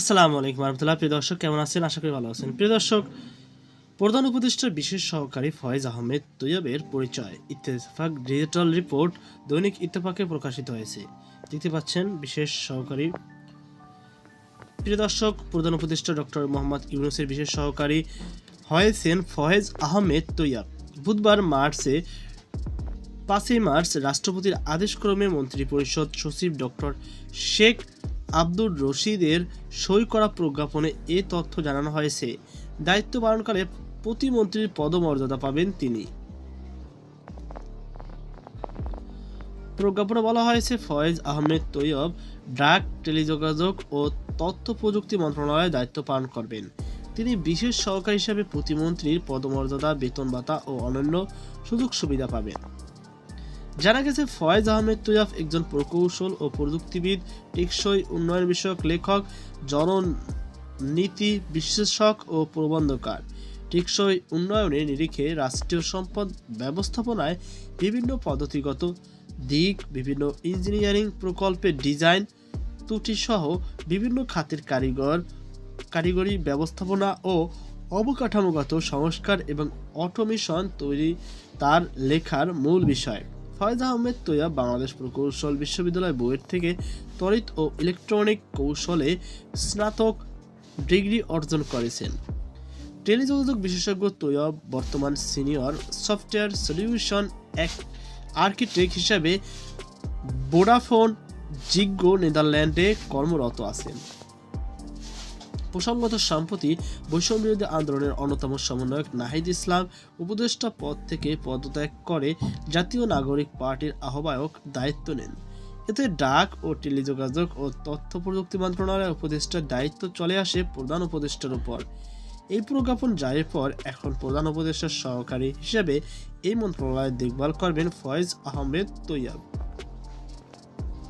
আসসালামু আলাইকুম রহমতুল্লাহ। প্রিয় দর্শক, কেমন আছেন? আশা করি ভালো আছেন। প্রিয় দর্শক, প্রধান উপদেষ্টার বিশেষ সহকারী ফয়েজ আহমেদ তৈয়বের পরিচয়, ইত্তেফাক ডিজিটাল রিপোর্ট দৈনিক ইত্তেফাকে প্রকাশিত হয়েছে। দেখতে পাচ্ছেন বিশেষ সহকারী। প্রিয় দর্শক, প্রধান উপদেষ্টা ডক্টর মোহাম্মদ ইউনুসের বিশেষ সহকারী হয়েছেন ফয়েজ আহমেদ তৈয়ব বুধবার মার্চে, পাঁচই মার্চ, রাষ্ট্রপতির আদেশক্রমে মন্ত্রিপরিষদ সচিব ডক্টর শেখ আব্দুর রশিদের সই করা প্রজ্ঞাপনে এ তথ্য জানানো হয়েছে। দায়িত্ব পালনকালে প্রতিমন্ত্রীর পদমর্যাদা পাবেন তিনি। প্রজ্ঞাপনে বলা হয়েছে, ফয়েজ আহমেদ তৈয়ব, ডাক, টেলিযোগাযোগ ও তথ্য প্রযুক্তি মন্ত্রণালয়ে দায়িত্ব পালন করবেন। তিনি বিশেষ সহকারী হিসাবে প্রতিমন্ত্রীর পদমর্যাদা, বেতন ভাতা ও অন্যান্য সুযোগ সুবিধা পাবেন। জানা গেছে, ফয়েজ আহমেদ তুয়াফ একজন প্রকৌশল ও প্রযুক্তিবিদ, টেকসই উন্নয়ন বিষয়ক লেখক, জননীতি বিশ্লেষক ও প্রবন্ধকার। টেকসই উন্নয়নের নিরিখে রাষ্ট্রীয় সম্পদ ব্যবস্থাপনায় বিভিন্ন পদ্ধতিগত দিক, বিভিন্ন ইঞ্জিনিয়ারিং প্রকল্পের ডিজাইন ত্রুটি সহ বিভিন্ন খাতের কারিগর, কারিগরি ব্যবস্থাপনা ও অবকাঠামোগত সংস্কার এবং অটোমেশন তৈরি, তার লেখার মূল বিষয়। ফয়েজ আহমেদ তৈয়ব বাংলাদেশ প্রকৌশল বিশ্ববিদ্যালয় বুয়েট থেকে তড়িৎ ও ইলেকট্রনিক কৌশলে স্নাতক ডিগ্রি অর্জন করেছেন। টেলিযোগাযোগ বিশেষজ্ঞ তৈয়ব বর্তমান সিনিয়র সফটওয়্যার সলিউশন এক আর্কিটেক্ট হিসাবে ভোডাফোন জিগ্য নেদারল্যান্ডে কর্মরত আছেন। প্রসঙ্গত সম্প্রতি বৈষম্যবিরোধী আন্দোলনের অন্যতম সমন্বয়ক নাহিদ ইসলাম উপদেষ্টা পদ থেকে পদত্যাগ করে জাতীয় নাগরিক পার্টির আহ্বায়ক দায়িত্ব নেন। এতে ডাক ও টেলিযোগাযোগ ও তথ্য প্রযুক্তি মন্ত্রণালয়ের উপদেষ্টার দায়িত্ব চলে আসে প্রধান উপদেষ্টার উপর। এই প্রজ্ঞাপন জারির পর এখন প্রধান উপদেষ্টার সহকারী হিসেবে এই মন্ত্রণালয়ের দেখভাল করবেন ফয়েজ আহমেদ তৈয়াব।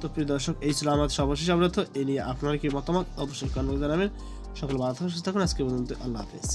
তো প্রিয় দর্শক, এই ছিল আমাদের সর্বশেষ আপডেট এ নিয়ে আপনার কি মতামত? অবশ্যই কমেন্ট জানাবেন। সকল ভালো থাকুন সুস্থ থাকুন। আজকে পর্যন্ত আল্লাহ হাফেজ।